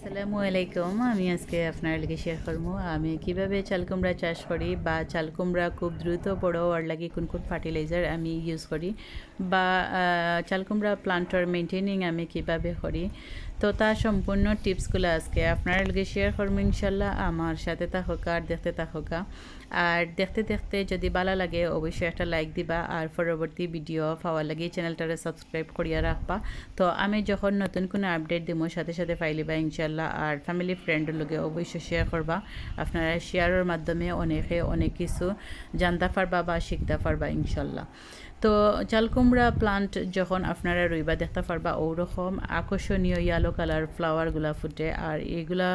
আসসালামু আলাইকুম, আমি আজকে আপনার লাগে শেয়ার করব, আমি কীভাবে চালকুমড়া চাষ করি বা চালকুমড়া খুব দ্রুত বড় হওয়ার লাগে কোন কোন ফার্টিলাইজার আমি ইউজ করি বা চালকুমড়া চাল কুমড়া প্লান্টার মেনটেনিং আমি কীভাবে করি। তো তার সম্পূর্ণ টিপসগুলো আজকে আপনার লিগে শেয়ার করব ইনশাল্লাহ, আমার সাথে থাকা আর দেখতে থাকা আর দেখতে দেখতে যদি ভালো লাগে, অবশ্যই একটা লাইক দিবা আর পরবর্তী ভিডিও পাওয়ার লাগে চ্যানেলটারে সাবস্ক্রাইব করিয়া রাখবা। তো আমি যখন নতুন কোনো আপডেট দিব সাথে সাথে পাইলিবা ইনশাল্লাহ আর ফ্যামিলি ফ্রেন্ডের লগে অবশ্যই শেয়ার করবা। আপনারা শেয়ারের মাধ্যমে অনেকে অনেক কিছু জানতে পারবা বা শিখতে পারবা ইনশাল্লাহ। তো চালকুমড়া প্লান্ট যখন আপনারা রইবা দেখতে পারবা ওরকম আকর্ষণীয় ইয়ালো কালার ফ্লাওয়ারগুলা ফুটে, আর এগুলা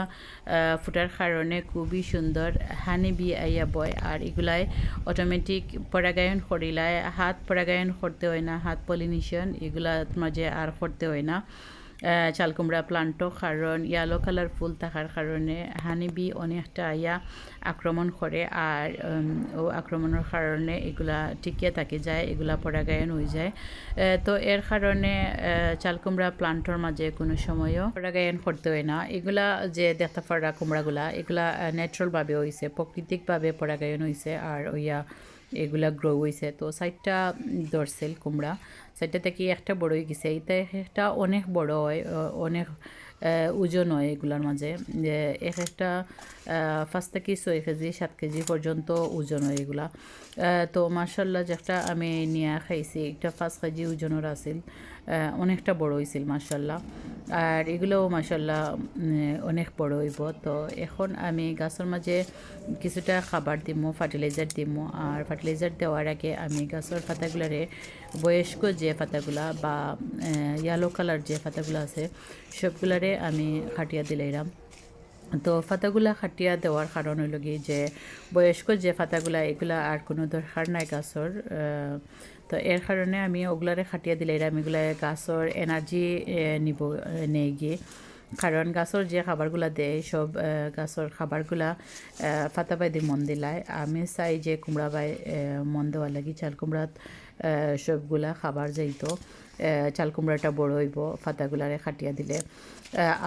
ফুটার কারণে খুবই সুন্দর হানি বি আইয়া বয়। আর এগুলাই অটোমেটিক পরাগায়ন করিলায়, হাত পরাগায়ন করতে হয় না, হাত পলিনেশন এগুলার মাঝে আর করতে হয় না। আহ, চাল প্লান্টও কারণ ইয়ালো কালার ফুল থাকার কারণে হানিবি অনেকটা ইয়া আক্রমণ করে আর ও আক্রমণের কারণে এগুলা টিকিয়ে থাকে যায় এগুলা পরাগায়ন হয়ে যায়। তো এর কারণে চালকুমড়া চাল কুমড়া প্লান্টর মাঝে কোনো সময়ও পরাগায়ন করতে হয় না। এগুলা যে দেখতে পারা কুমড়াগুলা এগুলা ন্যাচারালভাবে হয়েছে প্রাকৃতিকভাবে পরাগায়ন হয়েছে আর ওইয়া এগুলা গ্রো হয়েছে তো সাইডটা ধরছিল কুমড়া। সাইডটা থেকে একটা বড় হয়ে গেছে। এইটা একটা অনেক বড় হয় অনেক ওজন হয় এগুলার মাঝে। এক একটা পাঁচ থেকে ছয় কেজি, সাত কেজি পর্যন্ত ওজন হয় এগুলা। তো মার্শাল্লাহ যেটা আমি নিয়ে খাইছি। একটা পাঁচ কেজি ওজনের আছিল। অনেকটা বড় হয়েছিল মার্শাল্লাহ আর এগুলোও মাসাল্লাহ অনেক বড় হইব। তো এখন আমি গাছের মাঝে কিছুটা খাবার দিমো ফার্টিলাইজার দিমো। আর ফার্টিলাইজার দেওয়ার আগে আমি গাছের পাতাগুলারে বয়স্ক যে পাতাগুলা বা ইয়েলো কালার যে পাতাগুলো আছে, সবগুলারে আমি খাটিয়া দিলাইরাম তো ফাতাগুলা খাটিয়া দেওয়ার কারণ হইল কি যে বয়স্ক যে ফাতাগুলা এগুলা আর কোনো দরকার নাই গাছর তো এর কারণে আমি ওগুলারে খাটিয়া দিলে আমি এগুলা গাছর এনার্জি নিব নেই গিয়ে কারণ গাছর যে খাবারগুলা দেয় সব গাছর খাবারগুলা ফাতা বাইদি মন দিলায়। আমি চাই যে কুমড়া বাই মন দেওয়ার লাগি, চাল কুমড়াত সবগুলা খাবার যাইতো। চাল কুমড়াটা বড় হইব, ফাতাগুলারে খাটিয়া দিলে।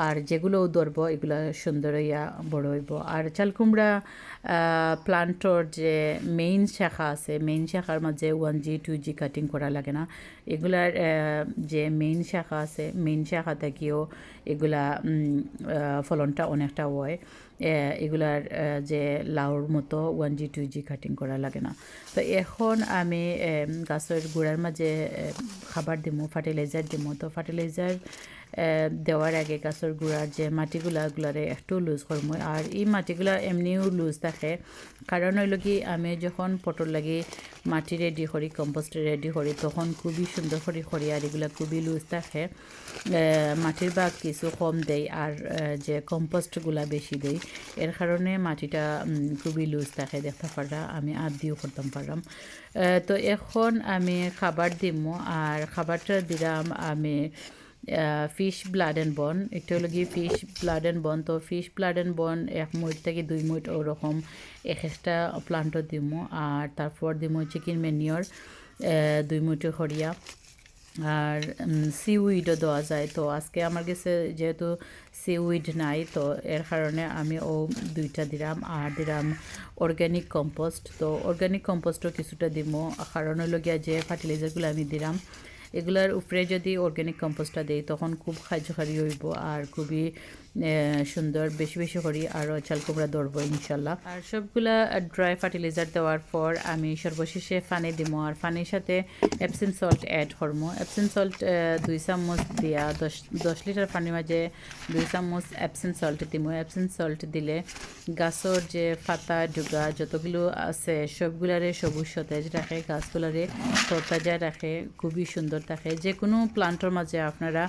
আর যেগুলো ধরবো এগুলা সুন্দর হইয়া বড় হইব। আর চাল কুমড়া প্লান্টর যে মেইন শাখা আছে মেইন শাখার মাঝে one G two G cutting করা লাগে না। এগুলার যে মেইন শাখা আছে মেইন শাখা থেকেও এগুলা ফলনটা অনেকটা হয়। এগুলার যে লাউর মতো one G two G cutting করা লাগে না। তো এখন আমি গাছের গুড়ার মাঝে খাবার খাবার দিমু ফার্টিলাইজার দিমু তো ফার্টিলাইজার দেওয়ার আগে গাছের গুড়ার যে মাটিগুলা গুলারে একটু লুজ করব আর এই মাটিগুলা এমনিও লুজ থাকে। কারণ হইল কি, আমি যখন পটল লাগি মাটি রেডি করি কম্পোস্ট রেডি করি তখন খুবই সুন্দর করে করি আর এগুলা খুবই লুজ থাকে। মাটির ভাগ কিছু কম দেয় আর যে কম্পোস্টগুলা বেশি দেয় এর কারণে মাটিটা খুবই লুজ থাকে দেখতে পারা আমি আর দিও করতাম পারলাম তো এখন আমি খাবার দিমো। আর খাবারটা দিলাম আমি ফিশ ব্লাড অ্যান্ড বন একটা হলো গিয়ে ফিশ ব্লাড অ্যান্ড বন তো ফিশ ব্লাড অ্যান্ড বন এক মুট থেকে দুই মুট ওরকম এক একটা প্লান্টও দিমো। আর তারপর দিমো চিকেন মেনিওর দুই মুটে হরিয়া। আর সিউইডও দেওয়া যায়। তো আজকে আমার কাছে যেহেতু সিউইড নাই, তো এর কারণে আমি ও দুইটা দিলাম। আর দিলাম অর্গ্যানিক কম্পোস্ট তো অর্গ্যানিক কম্পোস্টও কিছুটা দিব কারণ হলো গিয়া যে ফার্টিলাইজারগুলো আমি দিলাম এগুলার উপরে যদি অর্গ্যানিক কম্পোস্টটা দেয় তখন খুব কার্যকারী হইব আর খুবই সুন্দর, বেশি বেশি করি আরও চাল কুমড়া ধরবো ইনশাল্লাহ আর সবগুলা ড্রাই ফার্টিলাইজার দেওয়ার পর আমি সর্বশেষে পানি দিব আর পানির সাথে এপসিন সল্ট অ্যাড করব এপসিন সল্ট দুই চামচ দিয়া দশ দশ লিটার পানির মাঝে দুই চামচ এপসিন সল্ট দিব এপসিন সল্ট দিলে গাছর যে পাতা, ডুগা, যতগুলো আছে, সবগুলারে সবুজ সতেজ রাখে, গাছগুলারে তরতাজা রাখে, খুবই সুন্দর থাকে। যে কোনো প্লান্টের মাঝে আপনারা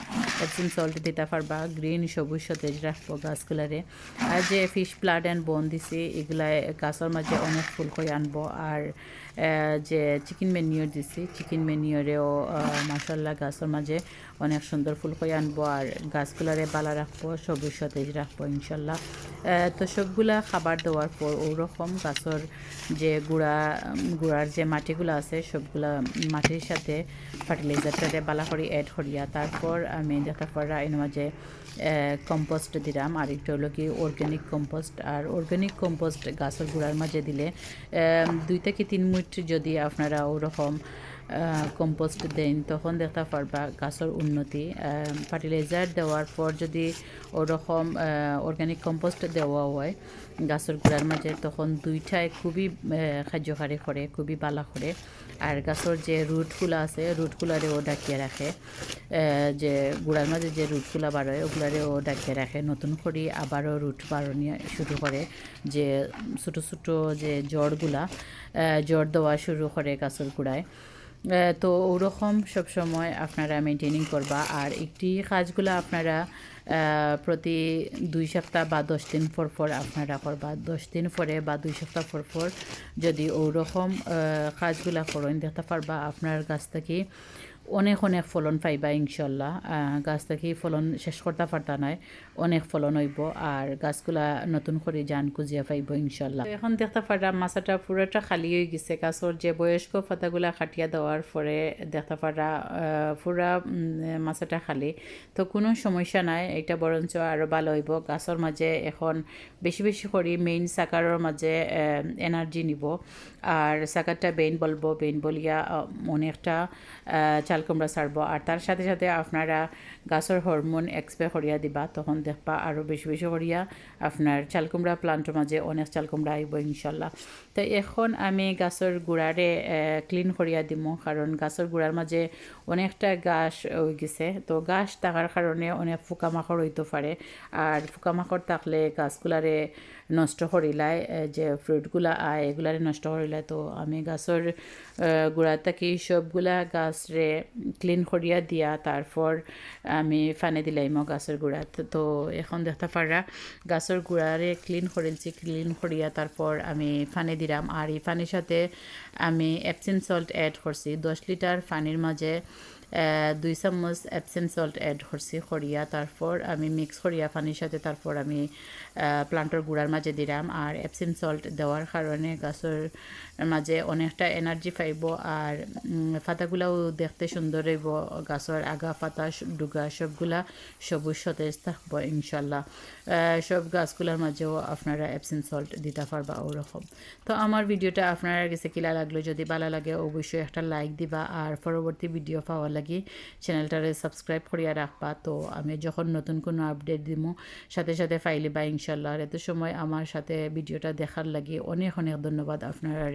এপসিন সল্ট দিতে পারবা গ্রিন সবুজ, সতেজ রাখব গাছগুলারে আর যে ফিশ প্লাট অ্যান্ড বন দিছি এগুলা গাছের মাঝে অনেক ফুল করে আনব। আর যে চিকেন মেনিওর দিছি, চিকেন মেনিওরেও মাসাল্লাহ গাছের মাঝে অনেক সুন্দর ফুল করে আনব আর গাছগুলারে বালা রাখব, সবুজ সতেজ রাখব ইনশাল্লাহ তো সবগুলা খাবার দেওয়ার পর ওরকম গাছের যে গুঁড়া, গুঁড়ার যে মাটিগুলো আছে, সবগুলা মাটির সাথে ফার্টিলাইজারটারে বালা করে অ্যাড করিয়া তারপর আমি দেখা পড়া এর মাঝে কম্পোস্ট দিলাম। আর একটু হলো কি অর্গ্যানিক কম্পোস্ট আর অর্গ্যানিক কম্পোস্ট গাছের গুঁড়ার মাঝে দিলে দুই থেকে তিন মিনিট যদি আপনারা ওরকম কম্পোস্ট দেন, তখন দেখতে পারবা গাছের উন্নতি। ফার্টিলাইজার দেওয়ার পর যদি ওরকম অর্গ্যানিক কম্পোস্ট দেওয়া হয় গাছের গুঁড়ার মাঝে তখন দুইটাই খুবই কার্যকারী করে খুবই বালা করে আর গাছের যে রুটগুলো আছে রুটগুলারেও ডাকিয়ে রাখে যে গুঁড়ার মাঝে যে রুটগুলা বাড়য় ওগুলারেও ডাকিয়ে রাখে নতুন করে আবারও রুট বাড়ানি শুরু করে যে ছোটো ছোটো যে জ্বরগুলা জ্বর দেওয়া শুরু করে গাছের গুঁড়ায় তো ওরকম সবসময় আপনারা মেনটেনিং করবা। আর একটি কাজগুলো আপনারা প্রতি দুই সপ্তাহ বা দশ দিন পর পর আপনারা করবা। দশ দিন পরে বা দুই সপ্তাহ পর পর যদি ওরকম কাজগুলো করেন, দেখতে পারবা আপনার কাছ থেকে অনেক অনেক ফলন পাইবা ইনশাল্লাহ। গাছ থেকে ফলন শেষ করতে পারতা নয় অনেক ফলন হইব আর গাছগুলা নতুন করে জান কুজিয়া পাইব ইনশাল্লাহ। এখন দেখতে পারলাম মাছাটা পুরোটা খালি হয়ে গেছে। গাছর যে বয়স্ক পাতাগুলা খাটিয়া দেওয়ার পরে দেখতে পারা পুরা মাছাটা খালি। তো কোনো সমস্যা নাই, এটা বরঞ্চ আরও ভালো হইব। গাছর মাঝে এখন বেশি বেশি করে মেইন সাকারের মাঝে এনার্জি নিব। আর সাকারটা বেইন বলব বেইন বলিয়া অনেকটা চাল কুমড়া ছাড়ব। আর তার সাথে সাথে আপনারা গাছের হরমোন এক্সপে করিয়া দিবা, তখন দেখবা আরও বেশি বেশি করিয়া আপনার চাল কুমড়া প্লান্টের মাঝে অনেক চাল কুমড়া আইব ইনশাল্লাহ। তো এখন আমি গাছের গুড়ারে ক্লিন করিয়া দিম কারণ গাছের গুড়ার মাঝে অনেকটা গাছ হয়ে গেছে। তো গাছ থাকার কারণে অনেক পোকামাকড় হইতে পারে আর পোকামাকড় থাকলে গাছগুলারে নষ্ট করিলায় যে ফ্রুটগুলা আয় এগুলারে নষ্ট করিলায় তো আমি গাছের গুড়া থাকি সবগুলা গাছরে ক্লিন করিয়া দিয়া তারপর আমি ফানে দিলাইম গাছের গুড়াত তো এখন দেখতে পারা গাছের গুড়ারে ক্লিন করেছি ক্লিন করিয়া তারপর আমি ফানে দিলাম। আর এই ফানির সাথে আমি এপসিন সল্ট অ্যাড করছি। দশ লিটার ফানির মাঝে দুই চামচ এপসেন সল্ট এড করছি করিয়া তারপর আমি মিক্স করিয়া পানির সাথে তারপর আমি প্লান্টের গুঁড়ার মাঝে দিলাম আর এপসেন সল্ট দেওয়ার কারণে গাছের মাঝে অনেকটা এনার্জি পাইব আর উম, পাতাগুলাও দেখতে সুন্দর হইব গাছের আগা পাতা ডুগা সবগুলা সবুজ সতেজ থাকব ইনশাল্লাহ। সব গাছগুলোর মাঝেও আপনারা এপসেন সল্ট দিতে পারবা ওরকম তো আমার ভিডিওটা আপনার কাছে কিলা লাগল যদি ভালো লাগে অবশ্যই একটা লাইক দিবা। আর পরবর্তী ভিডিও পাওয়ার লাগি চ্যানেলটারে সাবস্ক্রাইব করিয়া রাখবা। তো আমি যখন নতুন কোনো আপডেট দিব, সাথে সাথে ফাইলিবা ইনশাল্লাহ আর এত সময় আমার সাথে ভিডিওটা দেখার লাগি অনেক অনেক ধন্যবাদ আপনারা